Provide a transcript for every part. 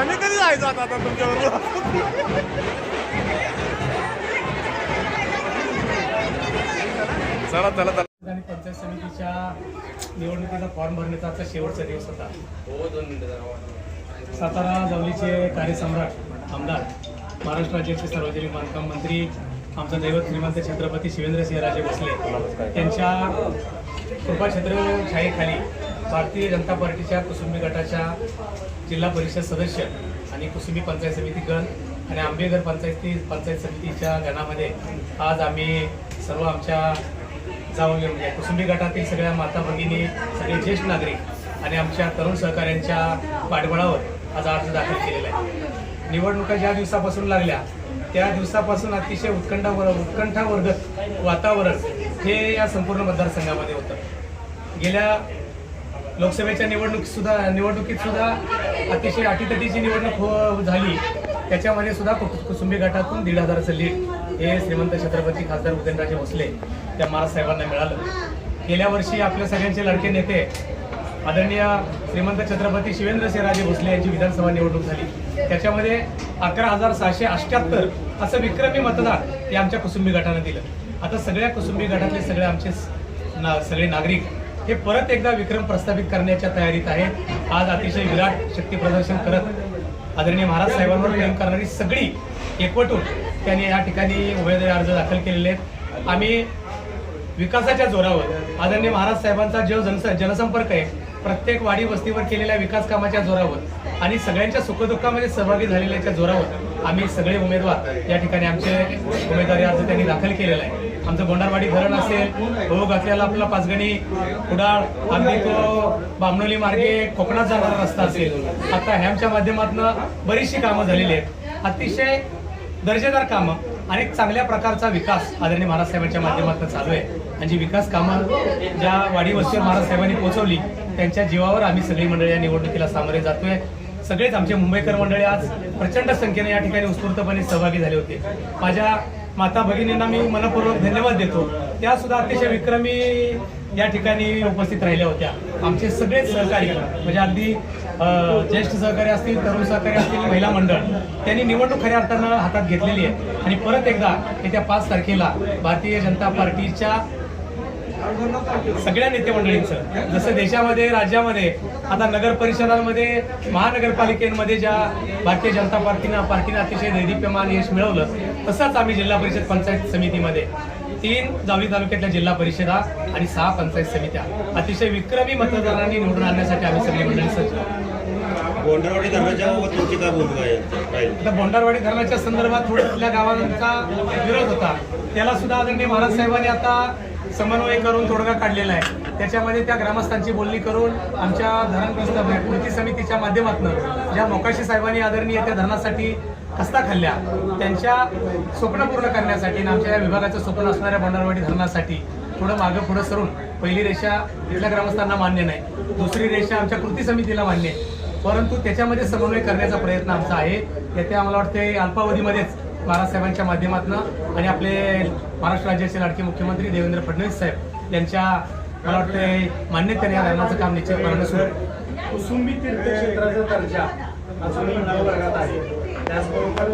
आहेत आता तुमच्याबरोबर? चला चला चला. आणि पंचायत समितीच्या निवडणुकीचा फॉर्म भरण्याचा आजचा शेवटचा दिवस होता. सातारा जवळीचे कार्यसम्राट आमदार महाराष्ट्र राज्याचे सार्वजनिक बांधकाम मंत्री आमचा दैवत श्रीमंत छत्रपती शिवेंद्रसिंहराजे भोसले यांच्या कृपाछत्रछायेखाली भारतीय जनता पार्टीच्या कुसुंबी गटाच्या जिल्हा परिषद सदस्य आणि कुसुंबी पंचायत समिती गण आणि आंबेघर पंचायती पंचायत समितीच्या गणामध्ये आज आम्ही सर्व आमच्या जाऊन म्हणजे कुसुंबी गटातील सगळ्या माता भगिनी सगळे ज्येष्ठ नागरिक आणि आमच्या तरुण सहकाऱ्यांच्या पाठबळावर आज अर्ज दाखल केलेला आहे. निवडणुका ज्या दिवसापासून लागल्या त्या दिवसापासून अतिशय उत्कंठा उत्कंठावर्गत वातावरण हे या संपूर्ण मतदारसंघामध्ये होतं. गेल्या लोकसभेच्या निवडणूक सुद्धा निवडणुकीत सुद्धा अतिशय अटीतटीची निवडणूक हो झाली. त्याच्यामध्ये सुद्धा कु- कुसुंबी गटातून दीड हजाराचं लीड हे श्रीमंत छत्रपती खासदार उदयनराजे भोसले त्या महाराज साहेबांना मिळालं. गेल्या वर्षी आपल्या सगळ्यांचे लडके नेते आदरणीय श्रीमंत छत्रपती शिवेंद्रसिंहराजे भोसले यांची विधानसभा निवडणूक झाली. त्याच्यामध्ये अकरा हजार सहाशे अठ्ठ्याहत्तर असं विक्रमी मतदान हे आमच्या कुसुंबी गटानं दिलं. आता सगळ्या कुसुंबी गटातले सगळे आमचे ना सगळे नागरिक हे परत एकदा विक्रम प्रस्थापित करण्याच्या तयारीत आहे. आज अतिशय विराट शक्ती प्रदर्शन करत आदरणीय महाराज साहेबांवर प्रेम करणारी सगळी एकवटून त्यांनी या ठिकाणी उमेदवारी अर्ज दाखल केलेले आहेत. आम्ही विकासाच्या जोरावर आदरणीय महाराज साहेबांचा जो जनस जनसंपर्क आहे प्रत्येक वाडी वस्तीवर केलेल्या विकास कामाच्या जोरावर आणि सगळ्यांच्या सुखदुःखामध्ये सहभागी झालेल्याच्या जोरावर आम्ही सगळे उमेदवार या ठिकाणी आमचे उमेदवारी अर्ज त्यांनी दाखल केलेला आहे. आमचं गोंडारवाडी धरण असेल भोग असलेला आपला पाचगणी कुडाळ अगदी तो बामणोली मार्गे कोकणात जाणारा रस्ता असेल. आता हॅमच्या माध्यमातून बरीचशी कामं झालेली आहेत. अतिशय दर्जेदार कामं आणि चांगल्या प्रकारचा विकास आदरणीय महाराज साहेबांच्या माध्यमातून चालू आहे. आणि जी विकास कामं ज्या वाडी वस्तीवर महाराज साहेबांनी पोहोचवली त्यांच्या जीवावर आम्ही सगळी मंडळी या निवडणुकीला सामोरे जातोय. सगळेच आमचे मुंबईकर मंडळी आज प्रचंड संख्येने या ठिकाणी उत्स्फूर्तपणे सहभागी झाले होते. माझ्या माता भगिनींना मी मनपूर्वक धन्यवाद देतो. त्या सुद्धा अतिशय विक्रमी या ठिकाणी उपस्थित राहिल्या होत्या. आमचे सगळेच सहकारी म्हणजे अगदी ज्येष्ठ सहकारी असतील तरुण सहकारी असतील महिला मंडळ त्यांनी निवडणूक खऱ्या अर्थानं हातात घेतलेली आहे. आणि परत एकदा येत्या पाच तारखेला भारतीय जनता पार्टीच्या सगळ्या नेते मंडळींचं जसं देशामध्ये राज्यामध्ये आता नगर परिषदांमध्ये महानगरपालिकेमध्ये ज्या भारतीय जनता पार्टीनं पार्टीनं अतिशय दैदिप्यमान यश मिळवलं तसंच आम्ही जिल्हा परिषद पंचायत समितीमध्ये. तीन जावळी तालुक्यातल्या जिल्हा परिषदा आणि सहा पंचायत समित्या. अतिशय विक्रमी मतदारांनी निवडून आणण्यासाठी आम्ही सगळी मंडळी सज्ज धरणाच्या बोंडारवाडी धरणाच्या संदर्भात थोडं तिथल्या गावांचा विरोध होता. त्याला सुद्धा आदरणीय महाराज साहेबांनी आता समन्वय करून तोडगा काढलेला आहे. त्याच्यामध्ये त्या ग्रामस्थांची बोलणी करून आमच्या धरणग्रस्त कृती समितीच्या माध्यमातून ज्या मोकाशी साहेबांनी आदरणीय त्या धरणासाठी हस्ता खाल्ल्या त्यांच्या स्वप्न पूर्ण करण्यासाठी आणि आमच्या या विभागाचं स्वप्न असणाऱ्या भंडारवाडी धरणासाठी थोडं मागं पुढं सरून पहिली रेषा इथल्या ग्रामस्थांना मान्य नाही दुसरी रेषा आमच्या कृती समितीला मान्य आहे. परंतु त्याच्यामध्ये समन्वय करण्याचा प्रयत्न आमचा आहे. येत्या मला वाटते अल्पावधीमध्येच महाराज साहेबांच्या माध्यमातून आणि आपले महाराष्ट्र राज्याचे लाडके मुख्यमंत्री देवेंद्र फडणवीस साहेब यांच्या मला वाटते मान्यतेने या धरणाचं काम निश्चितपणाने सुरू आहे. कुसुंबी तीर्थक्षेत्राचा दर्जा अजूनही वर्गात आहे. त्याचबरोबर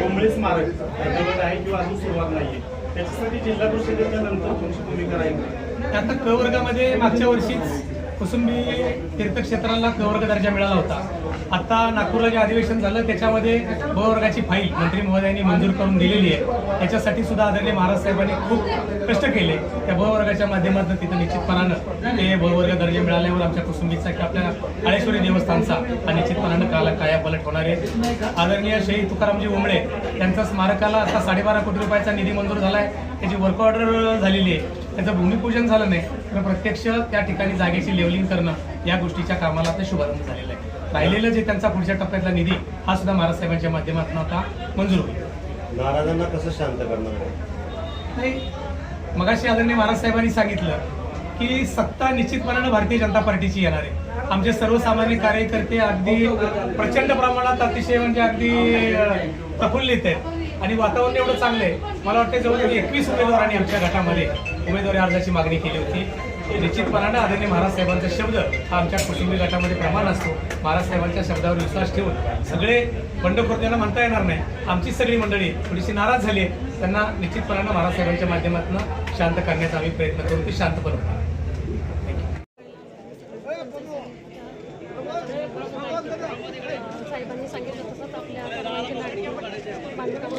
कोंबळे स्मारक त्याच्यावर आहे किंवा अजून सुरुवात नाहीये. त्याच्यासाठी जिल्हा परिषदेच्या नंतर तुमची भूमिका राहील. आता क वर्गामध्ये मागच्या वर्षीच कुसुंबी तीर्थक्षेत्राला गवर्ग दर्जा मिळाला होता. आता नागपूरला जे अधिवेशन झालं त्याच्यामध्ये बवर्गाची फाईल मंत्री महोदयांनी मंजूर करून दिलेली आहे. त्याच्यासाठी सुद्धा आदरणीय महाराज साहेबांनी खूप कष्ट केले. त्या बवर्गाच्या माध्यमातून तिथं निश्चितपणानं ते बवर्ग दर्जा मिळाल्यावर आमच्या कुसुंबीचा की आपल्या काळेश्वरी देवस्थानचा हा निश्चितपणानं काला काया पलट होणार आहे. आदरणीय शहीद तुकारामजी उमळे यांचा स्मारकाला आता साडेबारा कोटी रुपयाचा निधी मंजूर झाला आहे त्याची वर्क ऑर्डर झालेली आहे. त्याचं भूमिपूजन झालं नाही तर प्रत्यक्ष त्या ठिकाणी जागेची लेवलिंग करणं या गोष्टीच्या कामाला आता शुभारंभ झालेला आहे. राहिलेलं जे त्यांचा पुढच्या टप्प्यातला निधी हा सुद्धा महाराज साहेबांच्या माध्यमातून आता मंजूर होईल. नाराजांना कसं शांत करणार नाही मगाशी आदरणीय महाराज साहेबांनी सांगितलं की सत्ता निश्चितपणानं भारतीय जनता पार्टीची येणार आहे. आमचे सर्वसामान्य कार्यकर्ते अगदी प्रचंड प्रमाणात अतिशय म्हणजे अगदी प्रफुल्लित आहेत. आणि वातावरण एवढं चांगलं आहे. मला वाटतं जवळजवळ एकवीस उमेदवारांनी आमच्या गटामध्ये उमेदवारी अर्जाची मागणी केली होती. निश्चितपणानं आदरणीय महाराज साहेबांचा शब्द हा आमच्या कुटुंबी गटामध्ये प्रमाण असतो. महाराज साहेबांच्या शब्दावर विश्वास ठेवून सगळे बंडखोर त्यांना म्हणता येणार नाही. आमची सगळी मंडळी थोडीशी नाराज झाली त्यांना निश्चितपणानं महाराज साहेबांच्या माध्यमातून शांत करण्याचा आम्ही प्रयत्न करू. ते शांत बनवणार साहेबांनी सांगितलं तसंच आपल्या सर्वांचे लाडके बांधकाम मंत्री शिवेंद्रसिंह राजे भोसले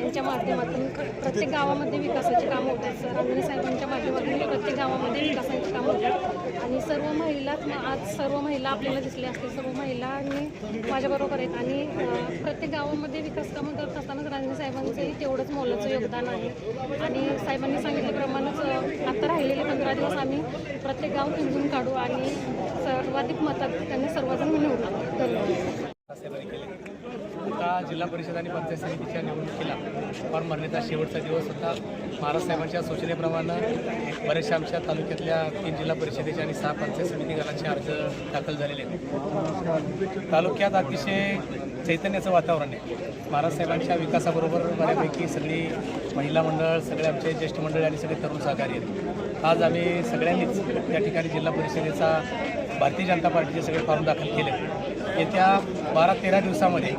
यांच्या माध्यमातून प्रत्येक गावामध्ये विकासाची कामं होत आहेत सर. आंजणे साहेबांच्या माध्यमातून प्रत्येक गावामध्ये विकासाची कामं होत आणि सर्व महिला आज सर्व महिला आपल्याला दिसल्या असतील सर्व महिलांनी माझ्याबरोबर आहेत. आणि प्रत्येक गावामध्ये विकास कामं करत असतानाच रांजणे साहेबांचंही तेवढंच मोलाचं योगदान आहे. आणि साहेबांनी सांगितल्याप्रमाणेच आता राहिलेले पंधरा दिवस आम्ही प्रत्येक गाव पिंजून काढू आणि सर्वाधिक मतात त्यांनी सर्वजण निवडू धन्यवाद. जिल्हा परिषद आणि पंचायत समितीच्या निवडणुकीला फार मान्यता शेवटचा दिवस होता. महाराज साहेबांच्या सूचनेप्रमाणे बऱ्याचशा आमच्या तालुक्यातल्या तीन जिल्हा परिषदेच्या आणि सहा पंचायत समिती अर्ज दाखल झालेले आहेत. तालुक्यात अतिशय चैतन्याचं वातावरण आहे. महाराज साहेबांच्या विकासाबरोबर बऱ्यापैकी सगळी महिला मंडळ सगळे आमचे ज्येष्ठ मंडळ आणि सगळे तरुण सहकारी आहेत. आज आम्ही सगळ्यांनीच त्या ठिकाणी जिल्हा परिषदेचा भारतीय जनता पार्टीचे सगळे फॉर्म दाखल केले. येत्या बारा तेरा दिवसामध्ये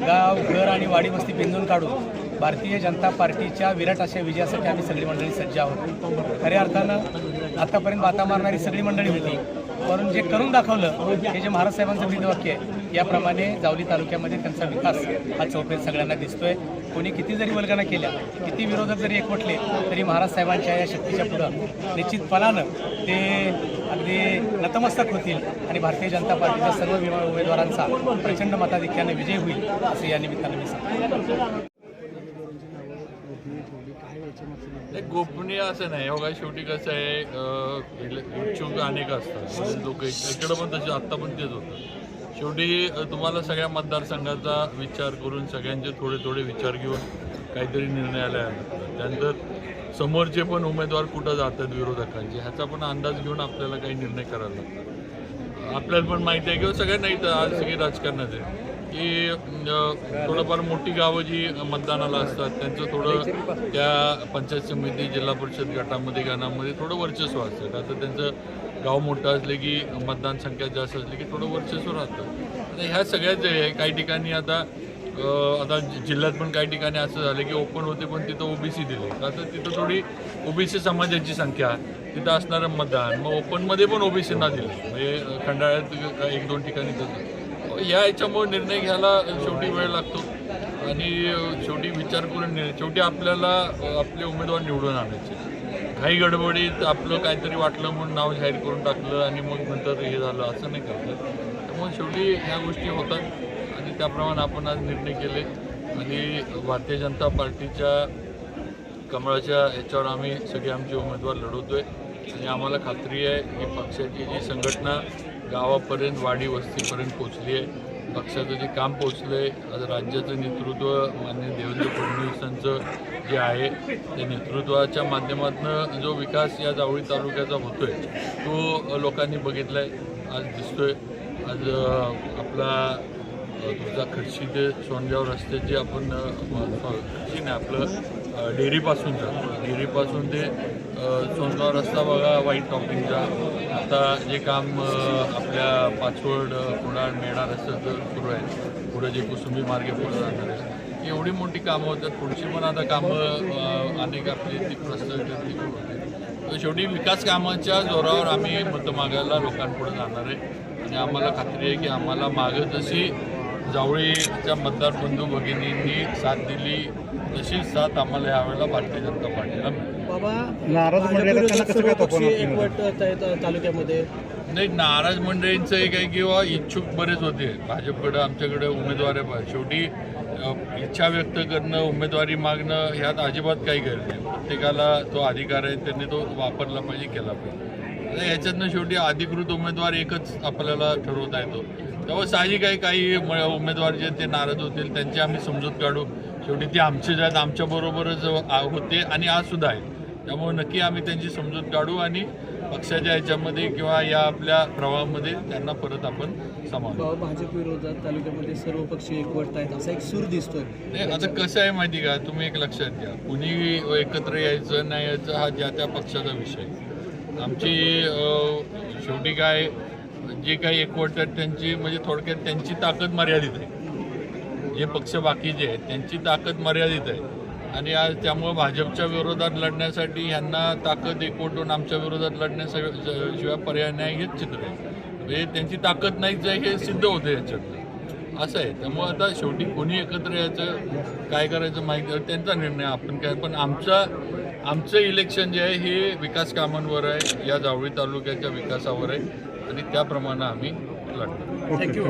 गाव घर आणि वाडी वस्ती बिंदून काढून भारतीय जनता पार्टीच्या विराट अशा विजयासाठी आम्ही सगळी मंडळी सज्ज आहोत. खऱ्या अर्थानं आतापर्यंत बाता मारणारी सगळी मंडळी होती. परंतु जे करून दाखवलं हे जे महाराज साहेबांचं ब्रीदवाक्य आहे याप्रमाणे जावली तालुक्यामध्ये त्यांचा विकास हा चौफेर सगळ्यांना दिसतोय. कोणी किती जरी वल्गना केल्या किती विरोधक जरी एकवटले तरी महाराज साहेबांच्या या शक्तीच्या पुढं निश्चितपणानं ते अगदी नतमस्तक होतील आणि भारतीय जनता पार्टीच्या सर्व विमा उमेदवारांचा प्रचंड मताधिक्याने विजय होईल असं या निमित्तानं मी सांगतो. गोपनीय असं नाही हो, बघा शेवटी कसं आहे उच्च इच्छुक अनेक असतात. लोक इकडं पण तसे आत्ता पण तेच होतं. शेवटी तुम्हाला सगळ्या मतदारसंघाचा विचार करून सगळ्यांचे थोडे थोडे विचार घेऊन काहीतरी निर्णयाला यायला त्यानंतर समोरचे पण उमेदवार कुठं जातात विरोधकांचे ह्याचा पण अंदाज घेऊन आपल्याला काही निर्णय करायला लागतात. आपल्याला पण माहिती आहे किंवा सगळ्यांना इथं आज सगळी राजकारणात आहे की थोडंफार मोठी गावं जी मतदानाला असतात त्यांचं थोडं त्या पंचायत समिती जिल्हा परिषद गटामध्ये गाण्यामध्ये थोडं वर्चस्व असतं. आता त्यांचं गाव मोठं असले की मतदान संख्या जास्त असली की थोडं वर्चस्व राहतं. आता ह्या सगळ्याच आहे काही ठिकाणी आता आता जिल्ह्यात पण काही ठिकाणी असं झालं की ओपन होते पण तिथं ओबीसी दिले. आता तिथं थोडी ओबीसी समाजाची संख्या तिथं असणारं मतदान मग ओपनमध्ये पण ओबीसींना दिलं. म्हणजे खंडाळ्यात एक दोन ठिकाणी तसं. या याच्यामुळे निर्णय घ्यायला शेवटी वेळ लागतो. आणि शेवटी विचार करून निर्णय शेवटी आपल्याला आपले उमेदवार निवडून आणायचे. काही गडबडीत आपलं काहीतरी वाटलं म्हणून नाव जाहीर करून टाकलं आणि मग नंतर हे झालं असं नाही करतं. त्यामुळे शेवटी ह्या गोष्टी होतात आणि त्याप्रमाणे आपण आज निर्णय केले. आणि भारतीय जनता पार्टीच्या कमळाच्या याच्यावर आम्ही सगळे आमचे उमेदवार लढवतोय. आणि आम्हाला खात्री आहे की पक्षाची जी संघटना गावापर्यंत वाडी वस्तीपर्यंत पोचली आहे. पक्षाचं जे काम पोचलं आहे आज राज्याचं नेतृत्व माननीय देवेंद्र फडणवीसांचं जे आहे त्या नेतृत्वाच्या माध्यमातून जो विकास या जावळी तालुक्याचा होतो आहे तो लोकांनी बघितला आहे आज दिसतोय. आज आपला अ, तुझा ते सोनगाव रस्ते आपण अ, म- नाही आपलं अ, डेअरीपासूनचा डेअरीपासून ते सोनगाव रस्ता बघा व्हाईट टॉपिंगचा आता जे काम आपल्या पाचवड अ, कुडाळ असं रस्त्याचं सुरू आहे. पुढं जे कुसुंबी मार्गे पुढे जाणार आहे. एवढी मोठी कामं होतात पुढची पण आता कामं अनेक आपली ती प्रस्तुत ती पण होते. तर शेवटी विकास कामाच्या जोरावर आम्ही मतं मागायला लोकांपुढे जाणार आहे. आणि आम्हाला खात्री आहे की आम्हाला मागं जशी जावळीच्या मतदार बंधू भगिनींनी साथ दिली तशीच साथ आम्हाला यावेळेला भारतीय जनता पार्टीला नाराज तालुक्यामध्ये. नाही नाराज मंडळींचं एक आहे किंवा इच्छुक बरेच होते. भाजपकडं आमच्याकडे उमेदवार आहे बा- शेवटी इच्छा व्यक्त करणं उमेदवारी मागणं ह्यात अजिबात काही गैर नाही. प्रत्येकाला तो अधिकार आहे त्यांनी तो वापरला पाहिजे केला पाहिजे. याच्यातनं शेवटी अधिकृत उमेदवार एकच आपल्याला ठरवता येतो. तेव्हा साहजिक आहे काही म- उमेदवार जे ते नाराज होतील त्यांची आम्ही समजूत काढू. शेवटी ते आमचेच आहेत आमच्याबरोबरच होते आणि आज सुद्धा आहेत. त्यामुळे नक्की आम्ही त्यांची समजूत काढू आणि पक्षाच्या ह्याच्यामध्ये किंवा या आपल्या प्रवाहामध्ये त्यांना परत आपण सामावू भाजप विरोधात तालुक्यामध्ये सर्व पक्ष एकवट आहेत असा एक सूर दिसतोय. नाही आता कसं आहे माहिती का? तुम्ही एक लक्षात घ्या. कुणी एकत्र यायचं नाही यायचं हा ज्या त्या पक्षाचा विषय आमची शेवटी काय जे काही एकवट आहेत त्यांची म्हणजे थोडक्यात त्यांची ताकद मर्यादित आहे. जे पक्ष बाकीचे आहेत त्यांची ताकद मर्यादित आहे. आणि आज त्यामुळं भाजपच्या विरोधात लढण्यासाठी ह्यांना ताकद एकवटून आमच्या विरोधात लढण्याशिवाय पर्याय नाही हेच चित्र आहे. म्हणजे त्यांची ताकद नाहीच आहे हे सिद्ध होतं याच्यात असं आहे. त्यामुळं आता शेवटी कोणी एकत्र यायचं काय करायचं माहिती त्यांचा निर्णय आपण काय पण आमचा आमचं इलेक्शन जे आहे हे विकास कामांवर आहे. या जावळी तालुक्याच्या विकासावर आहे. आणि त्याप्रमाणे आम्ही लढतो थँक्यू